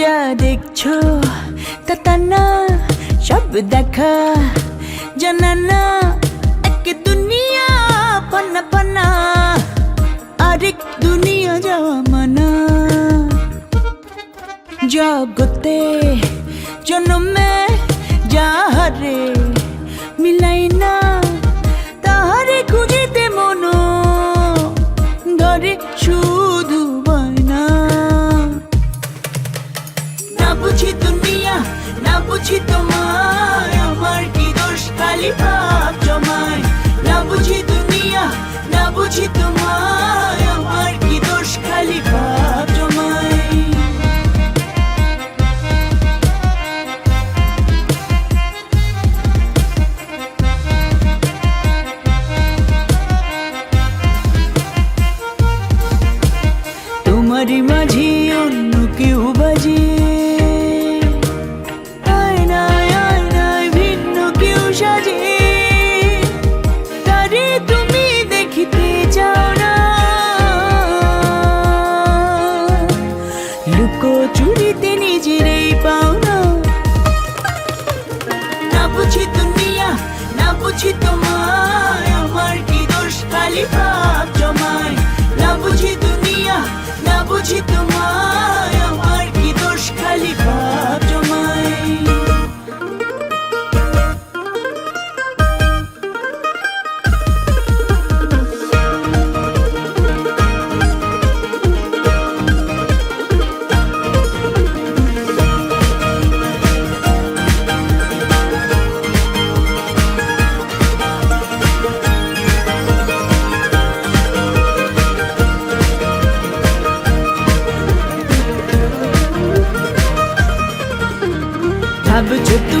যা দেখছ, তা তা না, সব দেখা। জানা না এক দুনিয়া পানা পানা, আরেক দুনিয়া যাওয়া মানা। জগতে জন্মে যাহারে মিলাই না, তাহারে খুঁজিতে মন ধরে শুধু বুঝি আমার কি দোষ? খালি ভাব জমায়। না বুঝি দুনিয়া, না বুঝি আমার কি দোষ? খালি ভাব জমায়। মাঝে অন্য কেউ বাজে লুকো চুরিতে নিজেরই পাও না না বুঝি দুনিয়া, না বুঝি তোমায়, আমার কি দোষ? খালি পাপ জমায়। না বুঝি দুনিয়া, না বুঝি তোমায়। I've been to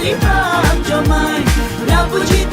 খালি প্রাণ জমায় না বুঝি